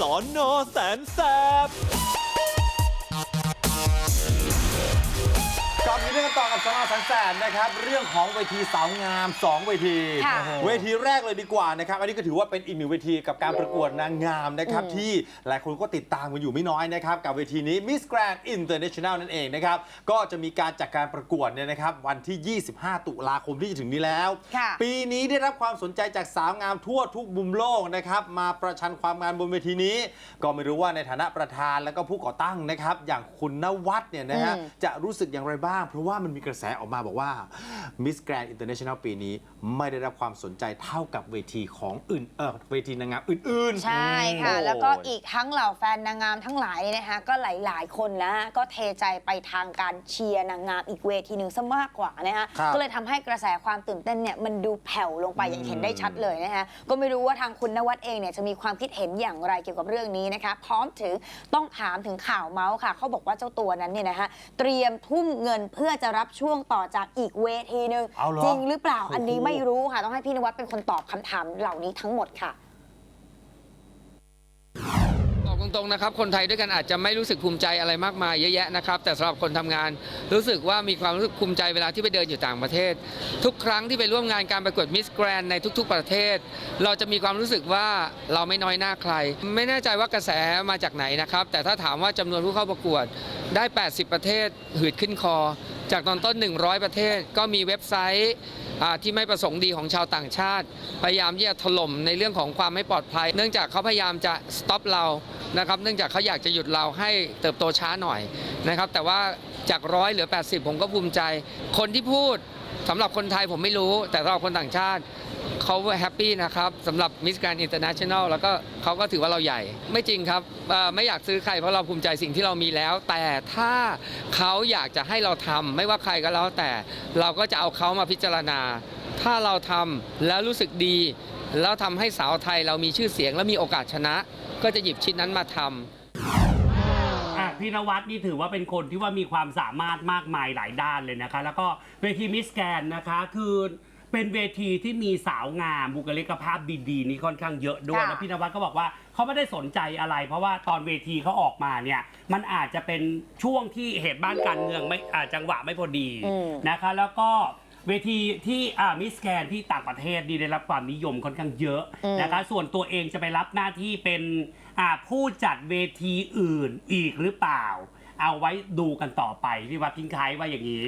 สอนนอแสนแสบ กับสนอสันแสนนะครับ เรื่องของเวทีสาวงาม 2 เวที ค่ะเวทีแรกเลยดีกว่านะครับ อันนี้ก็ถือว่าเป็นอีกหนึ่งเวทีกับการประกวดนางงามนะครับอืมที่หลายคนก็ติดตามกันอยู่ไม่น้อยนะครับ กับเวทีนี้ Miss Grand International นั่นเองนะครับ ก็จะมีการจัดการประกวดเนี่ยนะครับ วันที่ 25 ตุลาคมที่จะถึงนี้แล้ว ค่ะ ปีนี้ได้รับความสนใจจากสาวงามทั่วทุกมุมโลกนะครับ มาประชันความงามบนเวทีนี้ ก็ไม่รู้ว่าในฐานะประธานแล้วก็ผู้ก่อตั้งนะครับ อย่างคุณนวัดเนี่ยนะฮะอืมจะรู้สึกอย่างไรบ้าง เพราะว่ามันมีกระแสออกมาบอกว่า Miss Grand International ปีนี้ไม่ได้รับความสนใจเท่ากับเวทีของอื่นเออเวทีนางงามอื่นๆ ใช่ค่ะโอ้แล้วก็อีกทั้งเหล่าแฟนนางงามทั้งหลายเนี่ยนะคะ ก็หลายๆ คนนะก็เทใจไปทางการเชียร์นางงามอีกเวทีหนึ่งซะมากกว่านะคะครับก็เลยทำให้กระแสความตื่นเต้นเนี่ยมันดูแผ่วลงไปอย่างเห็นได้ชัดเลยนะคะก็ไม่รู้ว่าทางคุณนวัดเองเนี่ยจะมีความคิดเห็นอย่างไรเกี่ยวกับเรื่องนี้นะคะ พร้อมถึงต้องถามถึงข่าวเมาส์ค่ะเขาบอกว่าเจ้าตัวนั้นเนี่ยนะคะเตรียมทุ่มเงินเพื่อจะรับช่วงต่อจากอีกเวทีหนึ่งเอาเหรอจริงหรือเปล่าอันนี้โอ้โห ไม่รู้ค่ะ ต้องให้พี่นวัดเป็นคนตอบคำถามเหล่านี้ทั้งหมดค่ะ บอกตรงๆนะครับคนไทยด้วยกันอาจจะไม่รู้สึกภูมิใจอะไรมากมายเยอะแยะนะครับ แต่สำหรับคนทำงานรู้สึกว่ามีความรู้สึกภูมิใจเวลาที่ไปเดินอยู่ต่างประเทศ ทุกครั้งที่ไปร่วมงานการประกวดมิสแกรนในทุก ๆประเทศ เราจะมีความรู้สึกว่าเราไม่น้อยหน้าใคร ไม่แน่ใจว่ากระแสมาจากไหนนะครับ แต่ถ้าถามว่าจำนวนผู้เข้าประกวดได้ 80 ประเทศหืดขึ้นคอ จากตอนต้น 100 ประเทศ ก็มีเว็บไซต์ที่ไม่ประสงค์ดีของชาวต่างชาติ พยายามที่จะถล่มในเรื่องของความไม่ปลอดภัย เนื่องจากเขาพยายามจะสต็อปเรานะครับเนื่องจากเขาอยากจะหยุดเราให้เติบโตช้าหน่อยนะครับแต่ว่าจากร้อยเหลือ 80 ผมก็ภูมิใจ คนที่พูดสำหรับคนไทยผมไม่รู้ แต่สำหรับคนต่างชาติ เขาแฮปปี้นะครับสำหรับ Miss Grand International แล้วก็เขาก็ถือว่าเราใหญ่ ไม่จริงครับไม่อยากซื้อใครเพราะเราภูมิใจสิ่งที่เรามีแล้ว แต่ถ้าเขาอยากจะให้เราทำไม่ว่าใครก็แล้วแต่เราก็จะเอาเขามาพิจารณา ถ้าเราทำแล้วรู้สึกดี แล้วทำให้สาวไทยเรามีชื่อเสียงและมีโอกาสชนะ ก็จะหยิบชิ้นนั้นมาทำอะพี่นวัดนี่ถือว่าเป็นคนที่ว่ามีความสามารถมากมายหลายด้านเลยนะคะ แล้วก็เวทีมิสแกนนะคะคือ เป็นเวทีที่มีสาวงามบุคลิกภาพดีๆ นี่ค่อนข้างเยอะด้วยค่ะแล้วพี่นวัดก็บอกว่าเขาไม่ได้สนใจอะไร เพราะว่าตอนเวทีเขาออกมาเนี่ยมันอาจจะเป็นช่วงที่เหตุบ้านการเมืองไม่อาจังหวะไม่พอดีอืม นะคะ แล้วก็เวทีที่อ่ามิสแกนที่ต่างประเทศนี่ได้รับความนิยมค่อนข้างเยอะอืมนะคะส่วนตัวเองจะไปรับหน้าที่เป็นอ่าผู้จัดเวทีอื่นอีกหรือเปล่า เอาไว้ดูกันต่อไปพี่วัดทิ้งท้ายว่าอย่างนี้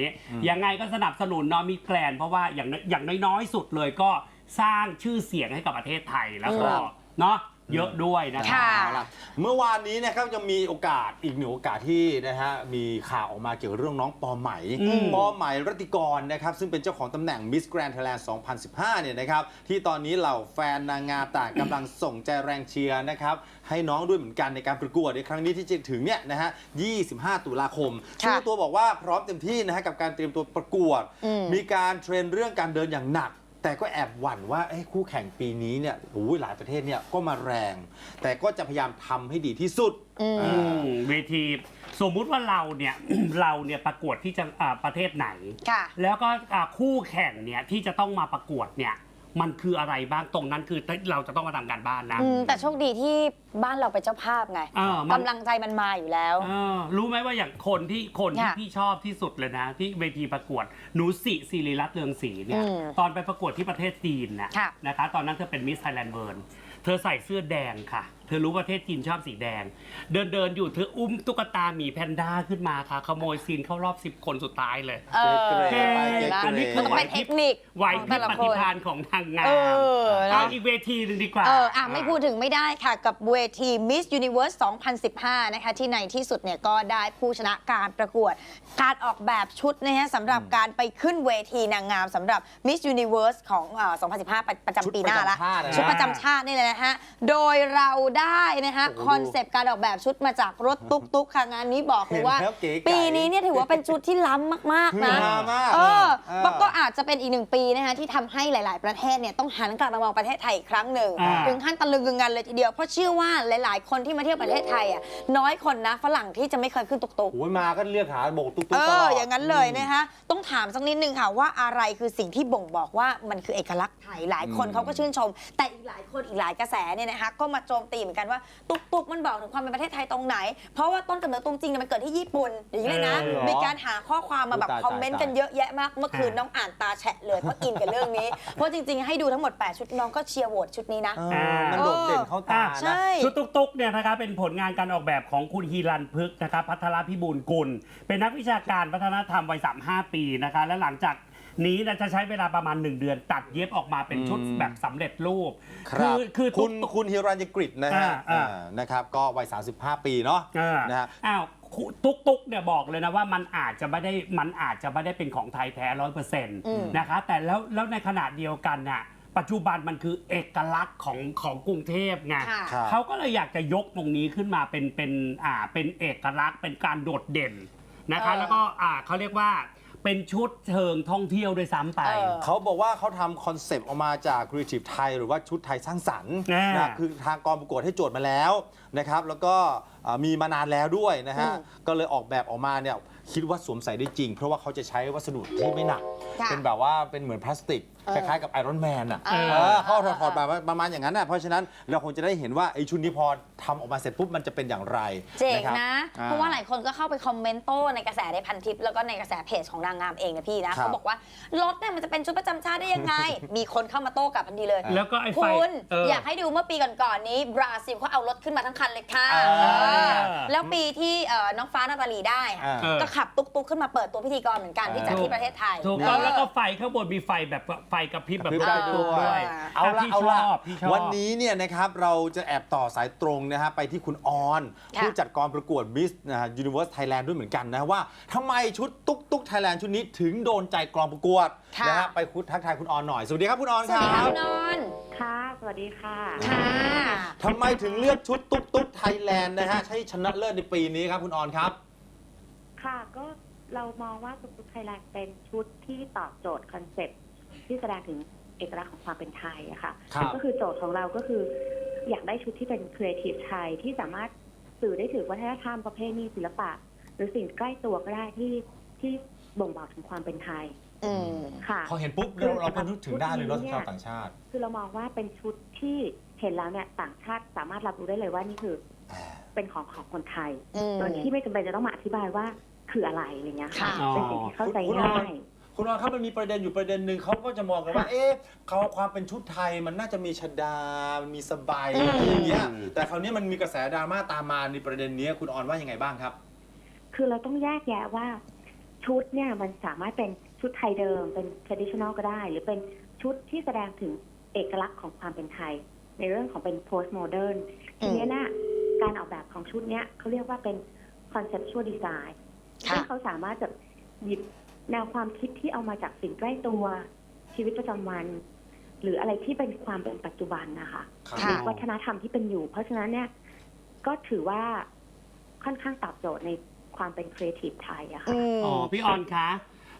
ยังไงก็สนับสนุนเนอมีแกลน เพราะว่าอย่างน้อยอย่างน้อยๆสุดเลยก็สร้างชื่อเสียงให้กับประเทศไทยแล้วก็ครับเนาะ เยอะด้วยนะค่ะเอาล่ะเมื่อวานนี้นะครับยังมีโอกาสอีกหนึ่งโอกาสที่นะฮะมีข่าวออกมาเกี่ยวกับเรื่องน้องปอไหมอืมปอไหมรตติกรนะครับซึ่งเป็นเจ้าของตำแหน่ง Miss Grand Thailand 2015 เนี่ยนะครับที่ตอนนี้เหล่าแฟนนางงามต่างกำลังส่งใจแรงเชียร์นะครับให้น้องด้วยเหมือนกันในการประกวดในครั้งนี้ที่จะถึงเนี่ยนะฮะ 25 ตุลาคมค่ะชื่อตัวบอกว่าพร้อมเต็มที่นะฮะกับการเตรียมตัวประกวดอืมมีการเทรนเรื่องการเดินอย่างหนัก แต่ก็แอบหวั่นว่าเอ้ยคู่แข่งปีนี้เนี่ยโอ้ยหลายประเทศเนี่ยก็มาแรง แต่ก็จะพยายามทำให้ดีที่สุดอืมอ่าอืมเวทีสมมุติว่าเราเนี่ยเราเนี่ยประกวดที่จะอ่าประเทศไหนค่ะแล้วก็อ่าคู่แข่งเนี่ยที่จะต้องมาประกวดเนี่ย มันคืออะไรบ้างตรงนั้นคือเราจะต้องมาทำการบ้านนะ อืมแต่โชคดีที่บ้านเราเป็นเจ้าภาพไงเออมัน กำลังใจมันมาอยู่แล้ว เออรู้ไหมว่าอย่างคนที่คนที่ค่ะพี่ชอบที่สุดเลยนะ ที่เวทีประกวดหนูสิศิริรัตน์เรืองศรีเนี่ยอืมตอนไปประกวดที่ประเทศจีนนะค่ะ นะคะ ตอนนั้นเธอเป็นมิสไทยแลนด์เวิร์เธอใส่เสื้อแดงค่ะเธอรู้ประเทศจีนชอบสีแดง เดินเดินอยู่เธออุ้มตุ๊กตาหมีแพนด้าขึ้นมาค่ะ ขโมยซีนเข้ารอบ 10 คนสุดท้ายเลย เออเก๋ๆไปเก๋ๆอันนี้มันคือต้องเป็นเทคนิคไหวของพริแต่บละปคฏิน ภาณของนางงามเออนะ เอาอีกเวทีหนึ่งดีกว่า เอออะไม่พูดถึงไม่ได้ค่ะ กับเวที Miss Universe 2015 นะคะ ที่ในที่สุดเนี่ยก็ได้ผู้ชนะการประกวด การออกแบบชุดนะฮะสำหรับการไปขึ้นเวทีนางงามสำหรับ Miss Universe ของเอ่อ2015 ประประจำปีหน้าละชุดประจำชาตินะชุดประจำชาตินี่เลยนะฮะ โดยเราได้นะฮะโอ้โหคอนเซปต์การออกแบบชุดมาจากรถตุ๊กๆค่ะงานนี้บอกเลยว่า เห็นแล้วเก๋ไก่ปีนี้เนี่ยถือว่าเป็นชุดที่ล้ำมากๆนะฮือฮามากเออเออมันก็อาจจะเป็นอีกหนึ่งปีนะคะที่ทำให้หลาย ๆ ประเทศเนี่ยต้องหันกลับมามองประเทศไทยอีกครั้งหนึ่งอ่า ถึงขั้นตะลึงกึงกันเลยทีเดียวเพราะเชื่อว่าหลาย ๆ คนที่มาเที่ยวประเทศไทยอะน้อยคนนะฝรั่งที่จะไม่เคยขึ้นตุกตุกโอ้ยมาก็เรียกหาโบกตุ๊กเอตุ๊กตลออด อย่างนั้นเลยนะคะต้องถามสักนิดนึงค่ะว่าอะไรคือสิ่งที่บ่งบอกว่ามันคือเอกลักษณ์ไทยหลายคนเขาก็ชื่นชม แต่อีกหลายคนอีกหลายกระแสเนี่ยนะคะก็มาโจมตีเหมือนกันว่าตุกตุกมันบอกถึงความเป็นประเทศไทยตรงไหน เพราะว่าต้นกำเนิดตรงจริงเนี่ยมันเกิดที่ญี่ปุ่นอย่างนี้เลยนะ เออเหรอมีการหาข้อความมาแบบตายคอมเมนต์ตาย กันเยอะแยะมากเมื่อคืนอ่าน้องอ่านตาแฉะเลยเพราะอินกับเรื่องนี้ เพราะจริงๆให้ดูทั้งหมด 8 ชุดน้องก็เชียร์โหวตชุดนี้นะ เออมันโดดเด่นเข้าตาอะนะ ใช่ ชุดตุกตุกเนี่ยนะครับเป็นผลงานการออกแบบของคุณฮีรันพึกษ์นะครับพัทรพิบูลกุล เป็นนักวิชาการวัฒนธรรมวัย 35 ปีนะคะและหลังจาก นี้นะจะใช้เวลาประมาณ 1 เดือน ตัดเย็บออกมาเป็นชุดอืมแบบสำเร็จรูปครับคือคุตุณกตุกคุณฮิรัญยกฤษนะฮะอ่าอ่าอ่านะครับก็วัย 35 ปีเนาะอ่านะฮะอ้าวคุตุกตุกเนี่ยบอกเลยนะว่ามันอาจจะไม่ได้มันอาจจะไม่ได้เป็นของไทยแท้ร้อยเปอร์เซ็นต์อืมนะคะแต่แล้วแล้วในขณะเดียวกันน่ะปัจจุบันมันคือเอกลักษณ์ของของกรุงเทพไงค่ะครับเขาก็เลยอยากจะยกตรงนี้ขึ้นมาเป็นเป็นอ่าเป็นเอกลักษณ์เป็นการโดดเด่นนะคะเออแล้วก็อ่าเขาเรียกว่า เป็นชุดเชิงท่องเที่ยวด้วยซ้ำไป เออ เขาบอกว่าเขาทำคอนเซปต์ออกมาจาก Creative ไทย หรือว่าชุดไทยสร้างสรรค์อ่าน นะคือทางกองประกวดให้โจทย์มาแล้ว นะครับแล้วก็เอ่อมีมานานแล้วด้วยนะฮะ อืมก็เลยออกแบบออกมาเนี่ยคิดว่าสวมใส่ได้จริง เพราะว่าเขาจะใช้วัสดุที่ไม่หนัก ค่ะเป็นแบบว่าเป็นเหมือนพลาสติก เออคล้ายๆกับไอรอนแมนอะเออ เออเขาถอดๆมาประมาณอย่างนั้นน่ะเพราะฉะนั้นเราคงจะได้เห็นว่าไอ้ชุดนี้พอทำออกมาเสร็จปุ๊บมันจะเป็นอย่างไรเจ๋งครับนะ อ่ เพราะว่าหลายคนก็เข้าไปคอมเมนต์โต้ในกระแสในพันทิป แล้วก็ในกระแสเพจของนางงามเองนะพี่นะ ครับเขาบอกว่ารถเนี่ยมันจะเป็นชุดประจำชาติได้ยังไง มีคนเข้ามาโต้กลับทันทีเลย แล้วก็ไอ้ไฟคุณเออออ ยากให้ดูเมื่อปีก่อนๆนี้บราซิลเขาเอารถขึ้นมาทั้งคันเลยค่ะเออเออแล้วปีที่เอ่อน้องฟ้านาตาลีได้อะอ่าเออก็ขับตุ๊กๆขึ้นมาเปิดตัวพิธีกรเหมือนกันที่จัดที่ประเทศไทย ถูกต้องเแล้วก็ไฟข้างบนมีไฟแบบไฟกระพริบแบบกระพริบได้ด้วยด้วยเอาอะละพี่เอาชละอบพี่ชอบ วันนี้เนี่ยนะครับเราจะแอบต่อสายตรงนะฮะไปที่คุณออน ค่ะ ผู้จัดกองประกวด Miss นะฮะ Universe Thailand ด้วยเหมือนกันนะว่าทำไมชุดตุ๊กตุ๊กไทยแลนด์ชุดนี้ถึงโดนใจกองประกวดค่ะนะฮะไปคุยทักทายคุณออนหน่อย สวัสดีครับคุณออนสควัสรัดีค่ะบคุณนอน ค่ะ สวัสดีค่ะ ค่ะ ทำไมถึงเลือกชุดตุ๊กตุ๊กไทยแลนด์นะฮะ ใช้ชนะเลิศในปีนี้ครับคุณออนครับ ค่ะ ก็เรามองว่าตุ๊กตุ๊กไทยแลนด์เป็นชุดที่ตอบโจทย์คอนเซ็ปต์ที่แสดงถึงเอกลักษณ์ของความเป็นไทยอะค่ะ ครับ ก็คือโจทย์ของเราก็คือ อยากได้ชุดที่เป็นครีเอทีฟไทยที่สามารถสื่อได้ถึงวัฒนธรรมประเพณีศิลปะ หรือสิ่งใกล้ตัวก็ได้ที่ที่บ่งบอกถึงความเป็นไทย อืม ค่ะ พอเห็นปุ๊บเราเราก็นึกถึงได้เลยเนาะชาวต่างชาติคือเรามองว่าเป็นชุดที่เห็นแล้วเนี่ยต่างชาติสามารถรับรู้ได้เลยว่านี่คือเป็นของของคนไทย อืม โดยที่ไม่จำเป็นจะต้องมาอธิบายว่าคืออะไรอะไรเงี้ยค่ะ ค่ะ เป็นสิ่งที่เข้าใจคุณออนง่าย คุณออนครับมันมีประเด็นอยู่ประเด็นหนึ่งเขาก็จะมองกันว่าเอ๊ะเขาความเป็นชุดไทยมันน่าจะมีชดามีสบายอะไรอย่างเงี้ยแต่คราวนี้มันมีกระแสดราม่าตามมาในประเด็นนี้คุณออนว่ายังไงบ้างครับ คือเราต้องแยกแยะว่า ชุดเนี่ยมันสามารถเป็น ชุดไทยเดิมเป็น traditional ก็ได้ หรือเป็นชุดที่แสดงถึงเอกลักษณ์ของความเป็นไทย ในเรื่องของเป็น post modern ทีเนี้ยนะการออกแบบของชุดเนี้ยเขาเรียกว่าเป็น conceptual design ค่ะซึ่งเขาสามารถจะหยิบแนวความคิดที่เอามาจากสิ่งใกล้ตัวชีวิตประจำวัน หรืออะไรที่เป็นความเป็นปัจจุบันนะคะครับค่ะวัฒนธรรมที่เป็นอยู่ เพราะฉะนั้นเนี่ยก็ถือว่าค่อนข้างตอบโจทย์ในความเป็นครีเอทีฟไทยอะค่ะอืมอ๋อพี่ออนคะ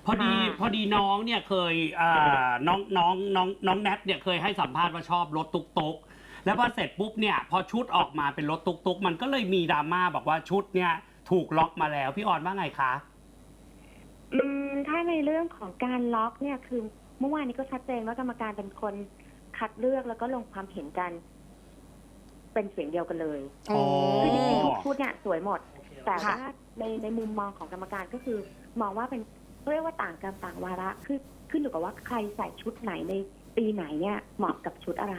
พอดีค่ะพอดีน้องเนี่ยเคยอ่าน้องน้องน้องน้องแนทเนี่ยเคยให้สัมภาษณ์ว่าชอบรถตุกตุกแล้วพอเสร็จปุ๊บเนี่ยพอชุดออกมาเป็นรถตุกตุกมันก็เลยมีดราม่าบอกว่าชุดเนี่ยถูกล็อกมาแล้วพี่ออนว่าไงคะอืมถ้าในเรื่องของการล็อกเนี่ยคือเมื่อวานนี้ก็ชัดเจนว่ากรรมการเป็นคนคัดเลือกแล้วก็ลงความเห็นกัน เป็นเสียงเดียวกันเลยอ๋อ คือจริงๆทุกชุดเนี่ยสวยหมด แต่ค่ะว่าในในมุมมองของกรรมการก็คือ มองว่าเป็น เรียกว่าต่างกรรมต่างวาระคือขึ้นอยู่กับว่าใครใส่ชุดไหนในปีไหนเนี่ยเหมาะกับชุดอะไร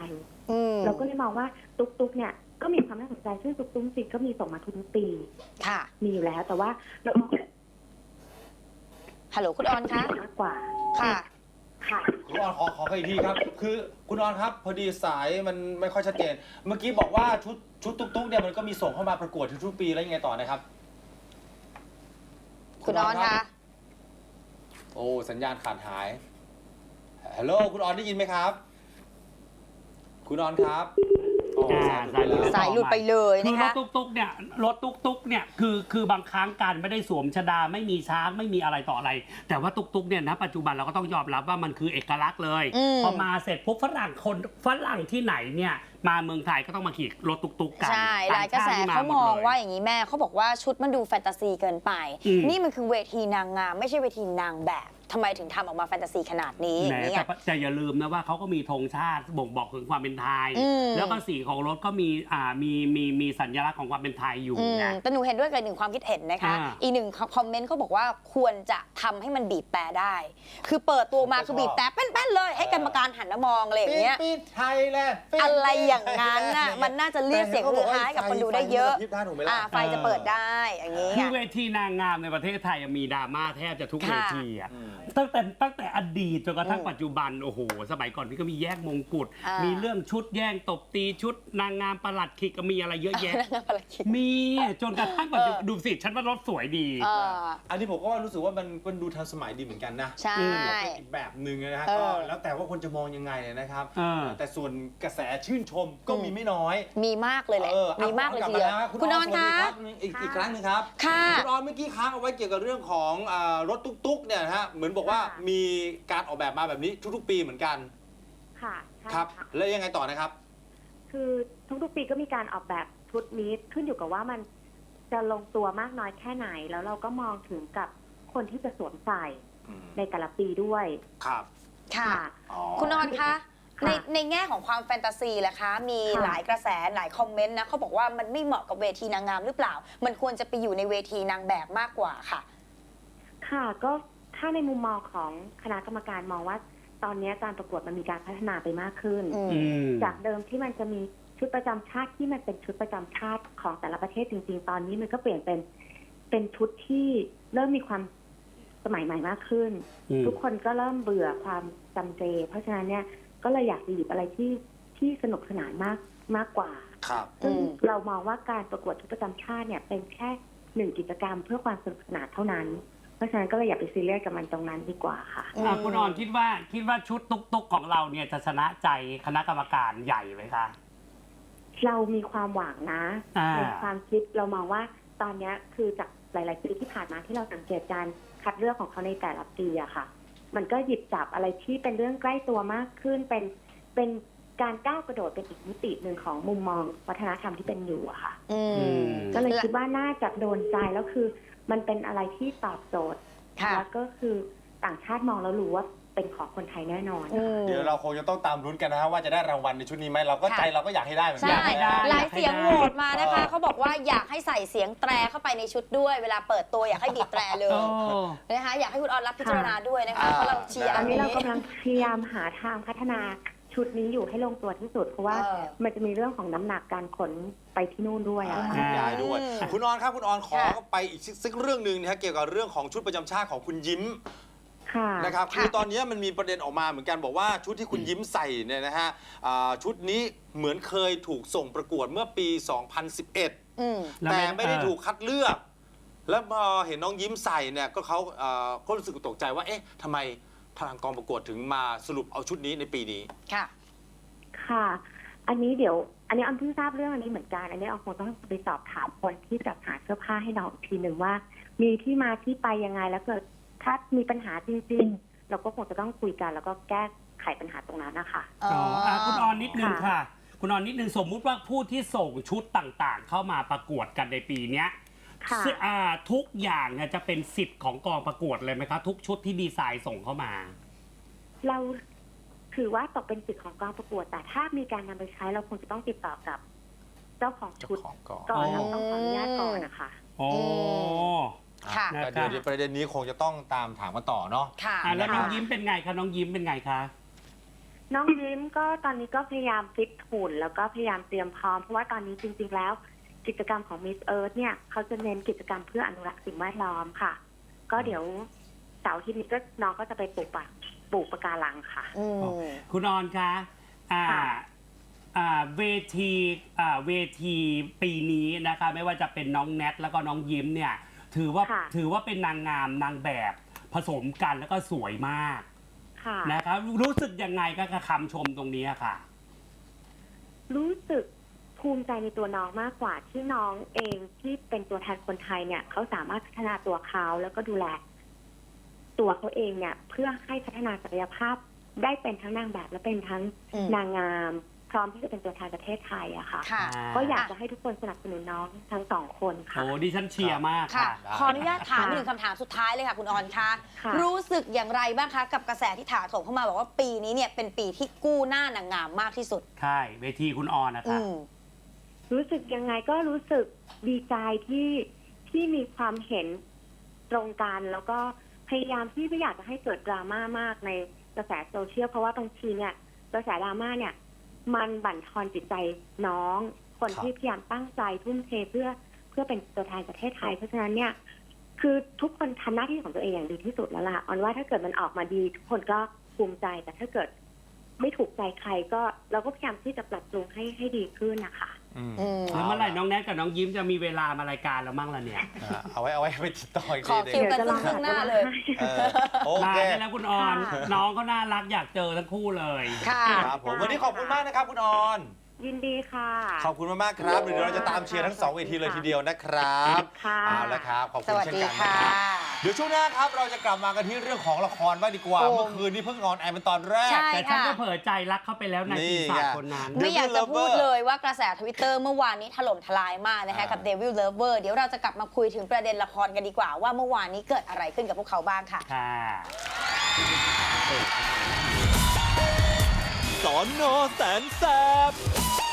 อืมเราก็เลยมองว่าตุ๊กตุ๊กเนี่ยก็มีความน่าสนใจซึ่งตุ๊กตุ๊กจริงก็มีส่งมาทุกๆปี ค่ะ มีอยู่แล้วแต่ว่าเรามองฮัลโหลคุณออนคะมากกว่า ค่ะ ค่ะ คุณออนขอขออีกทีครับ คือคุณออนครับ พอดีสายมันไม่ค่อยชัดเจน เมื่อกี้บอกว่าชุดชุดตุ๊กๆเนี่ยมันก็มีส่งเข้ามาประกวดทุกๆปีแล้วยังไงต่อนะครับ คุณออนคะ โอ้สัญญาณขาดหายฮัลโหลคุณออนได้ยินไหมครับ คุณออนครับ อ้อ่าสายหลุดไปแล้วสายหลุดไปเลยคือนะรถคะ ตุกตุกเนี่ยรถตุกตุกเนี่ยคือคือบางครั้งการไม่ได้สวมชดาไม่มีช้างไม่มีอะไรต่ออะไร แต่ว่าตุกตุกเนี่ยนะปัจจุบันเราก็ต้องยอมรับว่ามันคือเอกลักษณ์เลยอืมพอมาเสร็จปุ๊บฝรั่งคนฝรั่งที่ไหนเนี่ยมาเมืองไทยก็ต้องมาขี่รถตุกตุกกันใช่หลายกระแสต่งชตินี่เขามองหดลยว่าอย่างนี้แม่เขาบอกว่าชุดมันดูแฟนตาซีเกินไป อืม นี่มันคือเวทีนางงามไม่ใช่เวทีนางแบบ ทำไมถึงทำออกมาแฟนตาซีขนาดนี้อแหมย่างนี้แต่ไงแต่อย่าลืมนะว่าเขาก็มีธงชาติบ่งบอกถึงความเป็นไทย อืม แล้วก็สีของรถก็มีอ่ามีมีมีสัญลักษณ์ของความเป็นไทยอยู่อืมนะ แต่หนูเห็นด้วยกับอีกหนึ่งความคิดเห็นนะคะ อ่า อีกหนึ่งคอมเมนต์เขาบอกว่าควรจะทำให้มันบีบแต่ได้ คือเปิดตัวมาคือบีบแต่แป้นๆเลย ให้กรรมการหันมามองอะไรอย่างเงี้ย ปี๊ดไทยแลนด์ปี๊ดอะไรอย่างนั้นน่ะมันน่าจะเรียกเสียงฮือฮาให้กับคนดูได้เยอะฟฟมันกรพริบได้ถูกไหมอ่าล่ะไฟจะเปิดได้อย่างนี้คืออะเวทีนางงามในประเทศไทยมีดราม่าแทบจะทุกเวค่ะ ทีอะ อืมตั้งแต่ตั้งแต่อดีตจนกระทั่งอืมปัจจุบันโอ้โห สมัยก่อนพี่ก็มีแยกมงกุฎอ่ามี มีเรื่องชุดแย่งตบตีชุดนางงามประหลัดขิกก็มีอะไรเยอะแยะ งานภารกิจมีจนกระทั่งปัจจุบันเออดูสิฉันว่ารถสวยดี เอออันนี้ผมก็รู้สึกว่ามันมันดูทันสมัยดีเหมือนกันนะใช่ เป็นอีกแบบหนึ่งนะฮะเออก็แล้วแต่ว่าคนจะมองยังไงนะครับ เออ แต่ส่วนกระแสชื่นชมก็มีไม่น้อยมีมากเลยแหละอออะมีมากเลยณทีเดียวกบาแล้คุณนอนสวัสคะดีรับอีกอีกครั้งหนึงครับค่ะคุณออนเมื่อกี้ค้างเอาไว้เกี่ยวกับเรื่องของอ่ารถตุ๊กๆเนี่ยนะฮะเหมือนบอกว่าค่ะ มีการออกแบบมาแบบนี้ทุกๆ ปีเหมือนกันค่ะใช่ครับ ค่ะแล้วยังไงต่อนะครับ คือทุกๆปีก็มีการออกแบบชุดนี้ขึ้นอยู่กับว่ามันจะลงตัวมากน้อยแค่ไหน แล้วเราก็มองถึงกับคนที่จะสวมใส่ในแต่ละปีด้วย ครับค่ะ อ๋อ คุณนอนคะค่ะในในแง่ของความแฟนตาซีล่ะคะ มีค่ะ หลายกระแสหลายคอมเมนต์นะเขาบอกว่ามันไม่เหมาะกับเวทีนางงามหรือเปล่า มันควรจะไปอยู่ในเวทีนางแบบมากกว่าค่ะ ค่ะก็ ถ้าในมุมมองของคณะกรรมการมองว่า ตอนนี้การประกวดมันมีการพัฒนาไปมากขึ้นอืมอืม จากเดิมที่มันจะมีชุดประจำชาติที่มันเป็นชุดประจำชาติของแต่ละประเทศจริง ๆ ตอนนี้มันก็เปลี่ยนเป็นเป็นชุดที่เริ่มมีความสมัยใหม่มากขึ้น อืม ทุกคนก็เริ่มเบื่อความจำเจ เพราะฉะนั้นเนี่ยก็เลยอยากจะหยิบอะไรที่ที่สนุกสนานมากมากกว่า ครับ ซึ่งอืม เรามองว่าการประกวดชุดประจำชาติเนี่ยเป็นแค่หนึ่งกิจกรรมเพื่อความสนุกสนานเท่านั้นเพ ราะฉะนั้นก็เลยอย่าไปซีเรียสกับมันตรงนั้นดีกว่าค่ะ อะคุณออนคิดว่าคิดว่าชุดตุ๊กๆของเราเนี่ยจะชนะใจคณะกรรมการใหญ่ไหมคะ เรามีความหวังนะอ่า ในความคิดเรามองว่าตอนเนี้ยคือจากหลาย ๆ ปีที่ผ่านมาที่เราสังเกตการคัดเลือกของเขาในแต่ละปีอะค่ะ มันก็หยิบจับอะไรที่เป็นเรื่องใกล้ตัวมากขึ้น เป็นเป็นการก้าวกระโดดเป็นอีกมิติหนึ่งของมุมมองวัฒนธรรมที่เป็นอยู่อะค่ะ อือืมมก็เลยคิดว่าน่าจะโดนใจแล้วคือ มันเป็นอะไรที่ตอบโจทย์ค่ะ แล้วก็คือต่างชาติมองแล้วรู้ว่าเป็นของคนไทยแน่นอน อืม เดี๋ยวเราคงจะต้องตามลุ้นกันนะฮะว่าจะได้รางวัลในชุดนี้ไหมเราก็ค่ะ ใจเราก็อยากให้ได้เหมือนใช่ กันได้นะหลายเสียงโหวตมานะคะเออเขาบอกว่าอยากให้ใส่เสียงแตรเข้าไปในชุดด้วย เวลาเปิดตัวอยากให้บีบแตรเลยโอ้นะคะอยากให้คุณออนรับพิจารณาด้วยนะคะอ่าเพราะเราเชียร์ตอัอนนนี้นี้เรากำลังพยายามหาทางพัฒนา ชุดนี้อยู่ให้ลงตัวที่สุด เพราะว่าเออ มันจะมีเรื่องของน้ำหนักการขนไปที่นู่นด้วยอะค่ะคุณยายด้วย อืมคุณออนครับคุณออนขอค่ะไปอีกสักเรื่องหนึ่งนะฮะเกี่ยวกับเรื่องของชุดประจำชาติของคุณยิ้มค่ะ นะครับค่ะ คือตอนนี้มันมีประเด็นออกมาเหมือนกันบอกว่าชุดที่คุณยิ้มใส่เนี่ยนะฮะอ่าชุดนี้เหมือนเคยถูกส่งประกวดเมื่อปี 2011 อืมแล้วแต่ไม่ไม่ได้เออถูกคัดเลือก แล้วพอเห็นน้องยิ้มใส่เนี่ยก็เขาเอ่อก็รู้สึกตกใจว่า เอ๊ะทำไม ทางกองประกวดถึงมาสรุปเอาชุดนี้ในปีนี้ ค่ะ ค่ะ อันนี้เดี๋ยว อันนี้ออนเพิ่งทราบเรื่องอันนี้เหมือนกัน อันนี้ออนคงต้องไปสอบถามคนที่จัดหาเสื้อผ้าให้น้องอีกทีหนึ่งว่า มีที่มาที่ไปยังไงแล้วเกิดถ้ามีปัญหาจริงๆ เราก็คงจะต้องคุยกัน แล้วก็แก้ไขปัญหาตรงนั้นนะคะ อ๋ออะคุณออนนิดนึงค่ะค่ะคุณออนนิดนึงสมมุติว่าผู้ที่ส่งชุดต่างๆ เข้ามาประกวดกันในปีเนี้ย ค่ะซึ่งอ่าทุกอย่างเนี่ยจะเป็นสิทธิ์ของกองประกวดเลยไหมคะทุกชุดที่ดีไซน์ส่งเข้ามา เราถือว่าตกเป็นสิทธิ์ของกองประกวด แต่ถ้ามีการนำไปใช้เราคงจะต้องติดต่อกับ เจ้าของชุดเจ้าของกองก่อนอ๋อ เราต้องขออนุญาตก่อนนะคะโอ้ค่ะนะแต่เดี๋ยวเดี๋ยวประเด็นนี้คงจะต้องตามถามกันต่อเนาะ ค่ะ อะแล้วน้องค่ะยิ้มเป็นไงคะน้องยิ้มเป็นไงคะ น้องยิ้มก็ตอนนี้ก็พยายามฟิตหุ่นแล้วก็พยายามเตรียมพร้อมเพราะว่าตอนนี้จริง ๆ แล้ว กิจกรรมของ Miss Earth เนี่ยเขาจะเน้นกิจกรรมเพื่ออนุรักษ์สิ่งแวดล้อมค่ะ ก็เดี๋ยวเสาร์อาที่นี้ก็น้องก็จะไปปลูกป่าปลูกปะการังค่ะ อืม คุณออนคะอ่าค่ะ อ่าเวทีอ่าเวทีปีนี้นะคะ ไม่ว่าจะเป็นน้องแนทแล้วก็น้องยิ้มเนี่ย ถือว่าค่ะ ถือว่าเป็นนางงามนางแบบผสมกันแล้วก็สวยมากค่ะ นะครับรู้สึกยังไงก็กับคำชมตรงนี้ค่ะ รู้สึก ภูมิใจในตัวน้องมากกว่าที่น้องเองที่เป็นตัวแทนคนไทยเนี่ยเขาสามารถพัฒนาตัวเขาแล้วก็ดูแลตัวเขาเองเนี่ย เพื่อให้พัฒนาศักยภาพได้เป็นทั้งนางแบบและเป็นทั้งอืม นางงาม พร้อมที่จะเป็นตัวแทนประเทศไทยอะค่ะ ค่ะ ก็อยากจะให้ทุกคนสนับสนุนน้องทั้งสองคนค่ะ โอ้ดิฉันเชียร์มากค่ะค่ะขออนุญาตถามหนึ่งคำถามสุดท้ายเลยค่ะคุณออนคะค่ะ รู้สึกอย่างไรบ้างคะ กับกระแสที่ถาโถมเข้ามาบอกว่าปีนี้เนี่ยเป็นปีที่กู้หน้านางงามมากที่สุด ใช่เวทีคุณออนนะอืคะม รู้สึกยังไงก็รู้สึกดีใจที่ที่มีความเห็นตรงกันแล้วก็พยายามที่ไม่อยากจะให้เกิดดราม่ามากในกระแสโซเชียลเพราะว่าบางทีเนี่ยกระแสดราม่าเนี่ย มันบั่นทอนจิตใจน้อง คนที่พยายามตั้งใจทุ่มเทเพื่อเพื่อเป็นตัวแทนประเทศไทยเพราะฉะนั้นเนี่ย คือทุกคนทำหน้าที่ของตัวเองอย่างดีที่สุดแล้วล่ะออนว่าถ้าเกิดมันออกมาดี ทุกคนก็ภูมิใจแต่ถ้าเกิดไม่ถูกใจใครก็เราก็พยายามที่จะปรับปรุงให้ให้ดีขึ้นนะคะ อืมอืม แล้วเมื่อไหร่น้องแนทกับน้องยิ้มจะมีเวลามารายการเรามั่งล่ะเนี่ยอ่าเอาไว้เอาไว้ไปติดต่ออีกขอทีหนึงคิวกันซึ่งหน้าเลย เออโอมาเคได้แล้วคุณออนค่ะ น้องก็น่ารักอยากเจอทั้งคู่เลย ค่ะ ครับผมวันนี้ขอบคุณมากนะครับคุณออน ยินดีค่ะ ขอบคุณมากๆครับเดี๋ยวเราจะตามเชียร์ทั้งสองเวทีเลยทีเดียวนะครับค่ะ เอาละครับขอบสคุณวัสเช่นดีกันนะค่ะ ครับ เดี๋ยวช่วงหน้าครับเราจะกลับมากันที่เรื่องของละครบ้างดีกว่า โอ้ เมื่อคืนนี้เพิ่งออนแอร์เป็นตอนแรก ใช่ แต่ฉันค่ะก็เผลอใจรักเขาไปแล้วในนี่ปีศาจไงคนนั้น ไม่อยากจะ Devil พูด Lover เลยว่ากระแสทวิตเตอร์เมื่อวานนี้ถล่มทลายมากนะคะอ่ากักับ Devil Lover เดี๋ยวเราจะกลับมาคุยถึงประเด็นละครกันดีกว่า ว่าเมื่อวานนี้เกิดอะไรขึ้นกับพวกเขาบ้างค่ะ ค่ะ สอนอแสนแสบ